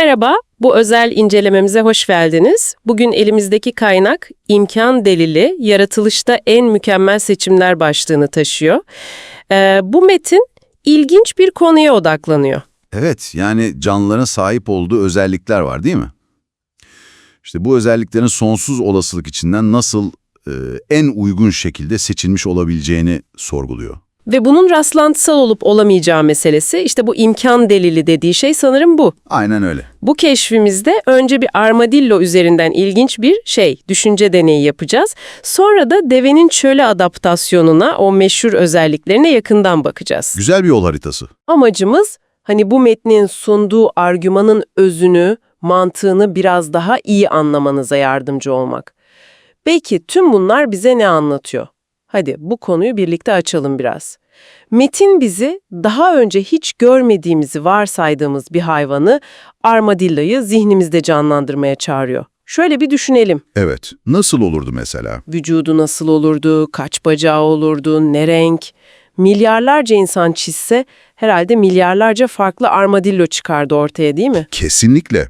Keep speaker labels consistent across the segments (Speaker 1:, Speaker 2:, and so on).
Speaker 1: Merhaba, bu özel incelememize hoş geldiniz. Bugün elimizdeki kaynak imkan delili, yaratılışta en mükemmel seçimler başlığını taşıyor. Ee, bu metin ilginç bir konuya odaklanıyor.
Speaker 2: Evet, yani canlıların sahip olduğu özellikler var değil mi? İşte bu özelliklerin sonsuz olasılık içinden nasıl e, en uygun şekilde seçilmiş olabileceğini sorguluyor.
Speaker 1: Ve bunun rastlantısal olup olamayacağı meselesi işte bu imkan delili dediği şey sanırım bu.
Speaker 2: Aynen öyle.
Speaker 1: Bu keşfimizde önce bir armadillo üzerinden ilginç bir şey, düşünce deneyi yapacağız. Sonra da devenin çöle adaptasyonuna, o meşhur özelliklerine yakından bakacağız.
Speaker 2: Güzel bir yol haritası.
Speaker 1: Amacımız hani bu metnin sunduğu argümanın özünü, mantığını biraz daha iyi anlamanıza yardımcı olmak. Peki tüm bunlar bize ne anlatıyor? Hadi bu konuyu birlikte açalım biraz. Metin bizi daha önce hiç görmediğimizi varsaydığımız bir hayvanı, armadilloyu zihnimizde canlandırmaya çağırıyor. Şöyle bir düşünelim.
Speaker 2: Evet, nasıl olurdu mesela?
Speaker 1: Vücudu nasıl olurdu, kaç bacağı olurdu, ne renk? Milyarlarca insan çizse herhalde milyarlarca farklı armadillo çıkardı ortaya değil mi?
Speaker 2: Kesinlikle.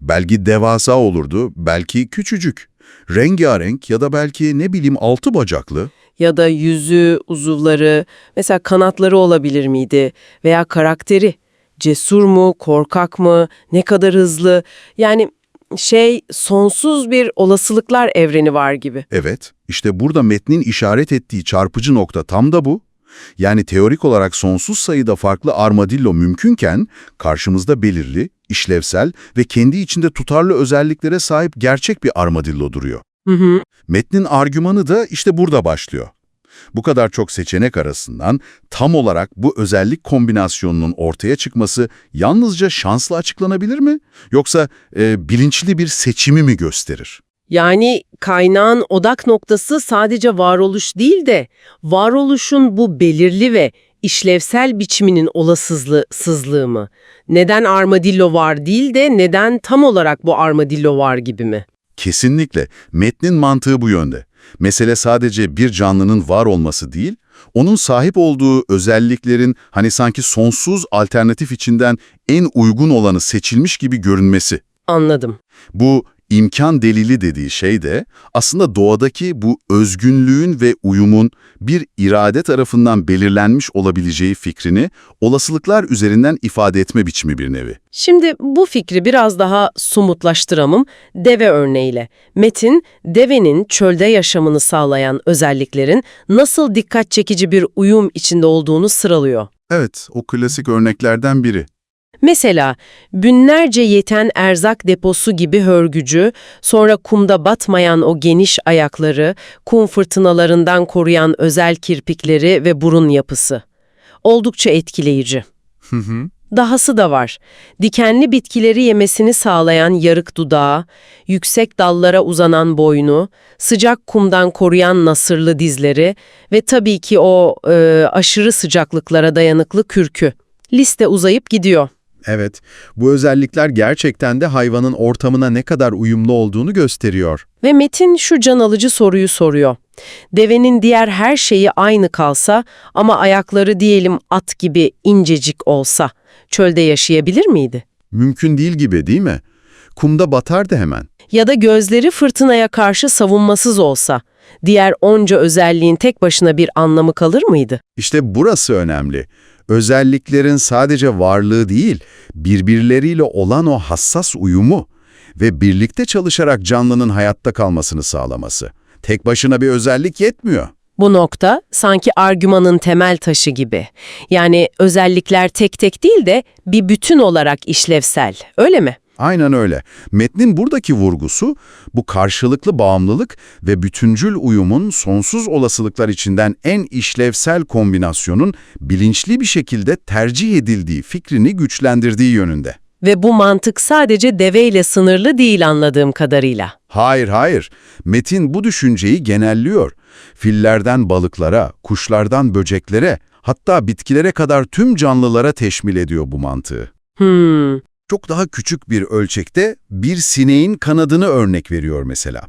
Speaker 2: Belki devasa olurdu, belki küçücük. Rengarenk ya da belki ne bileyim altı bacaklı.
Speaker 1: Ya da yüzü, uzuvları, mesela kanatları olabilir miydi? Veya karakteri. Cesur mu, korkak mı, ne kadar hızlı? Yani şey sonsuz bir olasılıklar evreni var gibi.
Speaker 2: Evet, işte burada metnin işaret ettiği çarpıcı nokta tam da bu. Yani teorik olarak sonsuz sayıda farklı armadillo mümkünken, karşımızda belirli, işlevsel ve kendi içinde tutarlı özelliklere sahip gerçek bir armadillo duruyor.
Speaker 1: Hı hı.
Speaker 2: Metnin argümanı da işte burada başlıyor. Bu kadar çok seçenek arasından tam olarak bu özellik kombinasyonunun ortaya çıkması yalnızca şansla açıklanabilir mi? Yoksa e, bilinçli bir seçimi mi gösterir?
Speaker 1: Yani kaynağın odak noktası sadece varoluş değil de varoluşun bu belirli ve işlevsel biçiminin olasızlığı sızlığı mı? Neden armadillo var değil de neden tam olarak bu armadillo var gibi mi?
Speaker 2: Kesinlikle. Metnin mantığı bu yönde. Mesele sadece bir canlının var olması değil, onun sahip olduğu özelliklerin hani sanki sonsuz alternatif içinden en uygun olanı seçilmiş gibi görünmesi.
Speaker 1: Anladım.
Speaker 2: Bu imkan delili dediği şey de aslında doğadaki bu özgünlüğün ve uyumun bir irade tarafından belirlenmiş olabileceği fikrini olasılıklar üzerinden ifade etme biçimi bir nevi.
Speaker 1: Şimdi bu fikri biraz daha somutlaştıramım deve örneğiyle. Metin, devenin çölde yaşamını sağlayan özelliklerin nasıl dikkat çekici bir uyum içinde olduğunu sıralıyor.
Speaker 2: Evet, o klasik örneklerden biri.
Speaker 1: Mesela binlerce yeten erzak deposu gibi hörgücü, sonra kumda batmayan o geniş ayakları, kum fırtınalarından koruyan özel kirpikleri ve burun yapısı. Oldukça etkileyici.
Speaker 2: Hı hı.
Speaker 1: Dahası da var. Dikenli bitkileri yemesini sağlayan yarık dudağı, yüksek dallara uzanan boynu, sıcak kumdan koruyan nasırlı dizleri ve tabii ki o e, aşırı sıcaklıklara dayanıklı kürkü. Liste uzayıp gidiyor.
Speaker 3: Evet, bu özellikler gerçekten de hayvanın ortamına ne kadar uyumlu olduğunu gösteriyor.
Speaker 1: Ve Metin şu can alıcı soruyu soruyor. Devenin diğer her şeyi aynı kalsa ama ayakları diyelim at gibi incecik olsa çölde yaşayabilir miydi?
Speaker 3: Mümkün değil gibi değil mi? Kumda batardı hemen.
Speaker 1: Ya da gözleri fırtınaya karşı savunmasız olsa diğer onca özelliğin tek başına bir anlamı kalır mıydı?
Speaker 3: İşte burası önemli. Özelliklerin sadece varlığı değil, birbirleriyle olan o hassas uyumu ve birlikte çalışarak canlının hayatta kalmasını sağlaması. Tek başına bir özellik yetmiyor.
Speaker 1: Bu nokta sanki argümanın temel taşı gibi. Yani özellikler tek tek değil de bir bütün olarak işlevsel, öyle mi?
Speaker 3: Aynen öyle. Metnin buradaki vurgusu bu karşılıklı bağımlılık ve bütüncül uyumun sonsuz olasılıklar içinden en işlevsel kombinasyonun bilinçli bir şekilde tercih edildiği fikrini güçlendirdiği yönünde.
Speaker 1: Ve bu mantık sadece deveyle sınırlı değil anladığım kadarıyla.
Speaker 3: Hayır hayır, metin bu düşünceyi genelliyor. Fillerden balıklara, kuşlardan böceklere, hatta bitkilere kadar tüm canlılara teşmil ediyor bu mantığı.
Speaker 1: Hmm,
Speaker 3: Çok daha küçük bir ölçekte bir sineğin kanadını örnek veriyor mesela.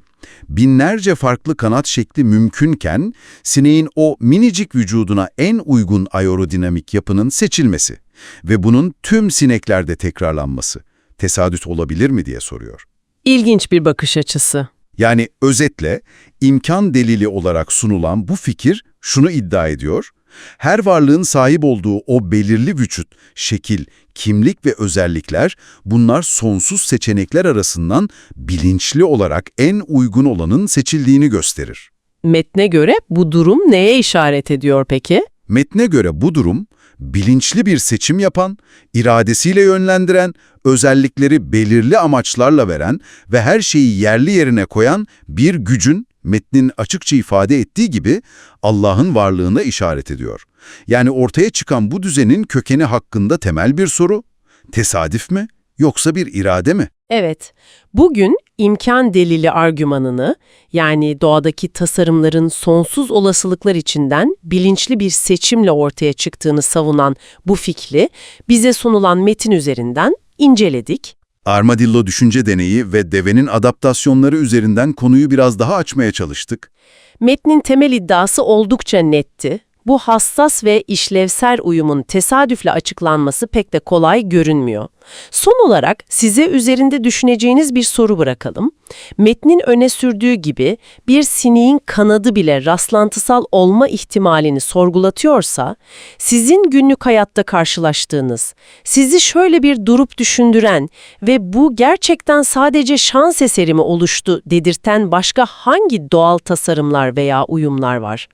Speaker 3: Binlerce farklı kanat şekli mümkünken sineğin o minicik vücuduna en uygun aerodinamik yapının seçilmesi ve bunun tüm sineklerde tekrarlanması. tesadüf olabilir mi diye soruyor.
Speaker 1: İlginç bir bakış açısı.
Speaker 3: Yani özetle imkan delili olarak sunulan bu fikir şunu iddia ediyor. Her varlığın sahip olduğu o belirli vücut, şekil, kimlik ve özellikler bunlar sonsuz seçenekler arasından bilinçli olarak en uygun olanın seçildiğini gösterir.
Speaker 1: Metne göre bu durum neye işaret ediyor peki?
Speaker 3: Metne göre bu durum, bilinçli bir seçim yapan, iradesiyle yönlendiren, özellikleri belirli amaçlarla veren ve her şeyi yerli yerine koyan bir gücün, metnin açıkça ifade ettiği gibi Allah'ın varlığına işaret ediyor. Yani ortaya çıkan bu düzenin kökeni hakkında temel bir soru, tesadüf mü yoksa bir irade mi?
Speaker 1: Evet, bugün imkan delili argümanını, yani doğadaki tasarımların sonsuz olasılıklar içinden bilinçli bir seçimle ortaya çıktığını savunan bu fikri bize sunulan metin üzerinden inceledik.
Speaker 3: Armadillo düşünce deneyi ve devenin adaptasyonları üzerinden konuyu biraz daha açmaya çalıştık.
Speaker 1: Metnin temel iddiası oldukça netti. Bu hassas ve işlevsel uyumun tesadüfle açıklanması pek de kolay görünmüyor. Son olarak size üzerinde düşüneceğiniz bir soru bırakalım. Metnin öne sürdüğü gibi bir sineğin kanadı bile rastlantısal olma ihtimalini sorgulatıyorsa, sizin günlük hayatta karşılaştığınız, sizi şöyle bir durup düşündüren ve bu gerçekten sadece şans eseri mi oluştu dedirten başka hangi doğal tasarımlar veya uyumlar var?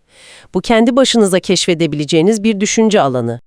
Speaker 1: Bu kendi başınıza keşfedebileceğiniz bir düşünce alanı.